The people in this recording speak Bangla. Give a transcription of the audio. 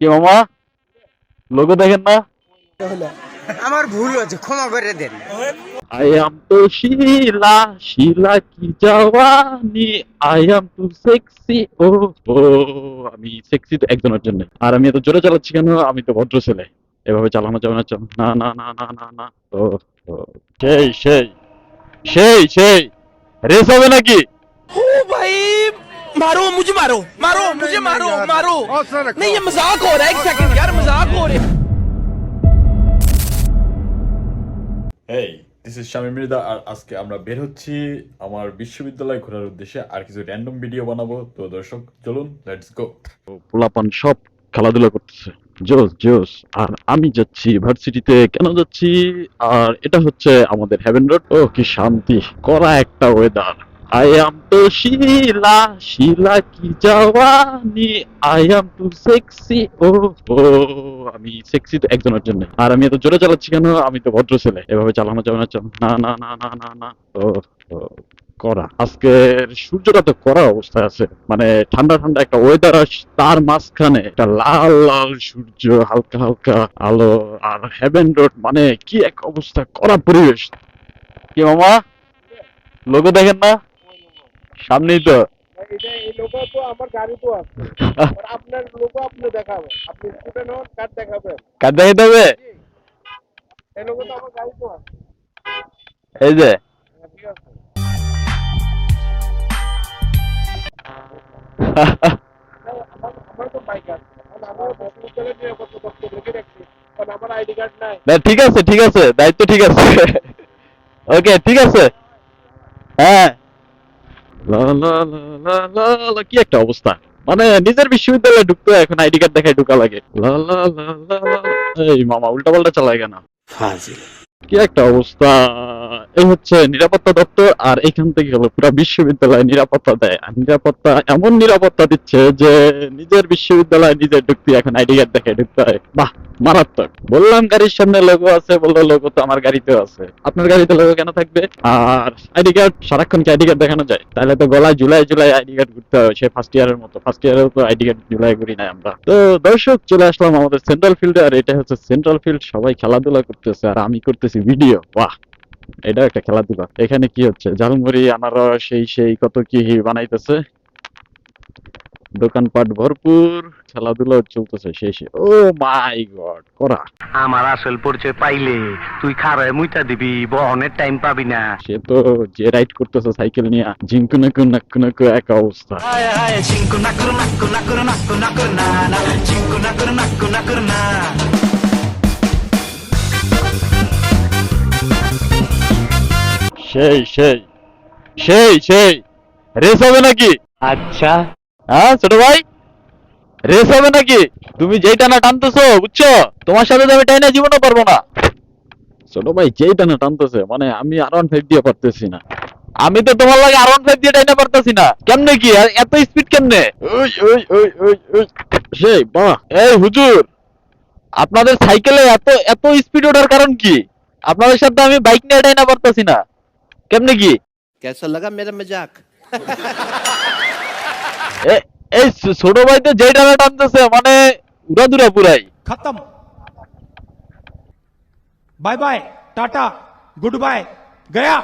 কি মামা? লোগো দেখেন না? আমার ভুল হয়েছে ক্ষমা করে দেন। আই অ্যাম টু শিলা শিলা কি জওয়ানি? আই অ্যাম টু সেক্সি ও ও আমি সেক্সি তো একজনের জন্য। আর আমি এত জোরে চালাচ্ছি কেন? আমি তো ভদ্র ছেলে। এভাবে চালানো যাবে না না না না না না না। ও সেই সেই সেই সেই। রেস হবে নাকি? ও ভাই! मारो मुझे मारो मारो मुझे मारो मारो नहीं ये मजाक हो रहा है एक सेकंड यार मजाक हो रहा है এই দিস ইজ শামীম মৃদা আর আজকে আমরা বের হচ্ছি আমার বিশ্ববিদ্যালয় ঘোরার উদ্দেশ্যে আর কিছু র্যান্ডম ভিডিও বানাবো তো দর্শক চলুন লেটস গো পোলাপান সব খেলাধুলা করতেছে জোস জোস আর আমি যাচ্ছি ইউনিভার্সিটিতে কেন যাচ্ছি আর এটা হচ্ছে আমাদের হেভেন রোড ও কি শান্তি করা একটা ওয়েদার এম তো শিলা শিলা কি জওয়ানি আই এম টু সেক্সি ও ও আমি সেক্সি তো একজনের জন্য। আর আমি এত জোরে চালাচ্ছি কেন? আমি তো ভদ্র ছেলে। এভাবে চালানো যাবে না না। না না না না না ও করা। আজকের সূর্যটা তো করা অবস্থায় আছে। মানে ঠান্ডা ঠান্ডা একটা ওয়েদার তার মাঝখানে একটা লাল লাল সূর্য, হালকা হালকা আলো। আর হেভেন রোড মানে কি এক অবস্থা করা পরিবেশ। কি মামা? লোগো দেখেন না? সামনেই তো এই লোগো তো আমার আছে। আপনার লোগো আপনি দেখাবেন। আপনি দেখাবেন। কার হবে? এই লোগো তো আমার আছে। এই যে। ঠিক আছে। ঠিক আছে ঠিক আছে। দায়িত্ব ঠিক আছে। ওকে ঠিক আছে। হ্যাঁ। কি একটা অবস্থা মানে নিজের বিশ্ববিদ্যালয়ে ঢুকতে এখন আইডি কার্ড দেখায় ঢুকা লাগে। এই মামা উল্টা পাল্টা চালায় কেন কি একটা অবস্থা? হচ্ছে নিরাপত্তা দপ্তর আর এখান থেকে হলো পুরো বিশ্ববিদ্যালয় নিরাপত্তা দেয়। আর নিরাপত্তা এমন নিরাপত্তা দিচ্ছে যে নিজের বিশ্ববিদ্যালয় নিজের ঢুকতে এখন আইডি কার্ড দেখে ঢুকতে হয়। বাহ, মারাত্মক। বললাম গাড়ির সামনে লোগো আছে, বলল লোগো তো আমার গাড়িতেও আছে। আপনার গাড়িতে লোগো কেন থাকবে? আর আইডি কার্ড, সারাক্ষণ কি আইডি কার্ড দেখানো যায়? তাহলে তো গলায় জুলাই জুলাই আইডি কার্ড ঘুরতে হবে সে ফার্স্ট ইয়ারের মতো। ফার্স্ট ইয়ারেও তো আইডি কার্ড জুলাই ঘুরি নাই আমরা। তো দর্শক, চলে আসলাম আমাদের সেন্ট্রাল ফিল্ডে আর এটা হচ্ছে সেন্ট্রাল ফিল্ড সবাই খেলাধুলা করতেছে, আর আমি করতেছি ভিডিও বাহ! এটা একটা খেলাধুলা এখানে কি হচ্ছে? ঝালমুড়ি আনারস সেই সেই কত কি বানাইতেছে? দোকানপাট ভরপুর খেলাধুলা চলতেছে শেষে। ও মাই গড করা। আমার আসল পরিচয় পাইলে তুই খারায় মুইটা দিবি বহনের টাইম পাবি না। সে তো যে রাইড করতেছে সাইকেল নিয়ে ঝিঙ্কু নাকু নাকু নাকু এক অবস্থা সেই সেই। সেই সেই। রেস হবে নাকি? আচ্ছা। হ্যাঁ ছোট ভাই? রেস হবে নাকি? তুমি যেই টানা টানতেছো বুঝছ? তোমার সাথে তো আমি টাইনা জীবনও পারব না। ছোট ভাই যেই টানা টানতেছে মানে আমি আর ওয়ান ফাইভ দিয়ে পারতেছি না। আমি তো তোমার লাগে আর ওয়ান ফাইভ দিয়ে টাইনা পারতেছি না। কেমনে কি? এত স্পিড কেমনে? ওই ওই ওই ওই ওই। সেই বাহ। এই হুজুর আপনাদের সাইকেলে এত এত স্পিড ওঠার কারণ কি? আপনাদের সাথে আমি বাইক নিয়ে টাইনা পারতেছি না। কেমনে কি कैसा लगा मेरा मजाक এ- এই ছো- ছোট ভাই তো যেই টানা টানতেছে মানে উড়াদুরা পুরাই खत्म bye bye tata goodbye गया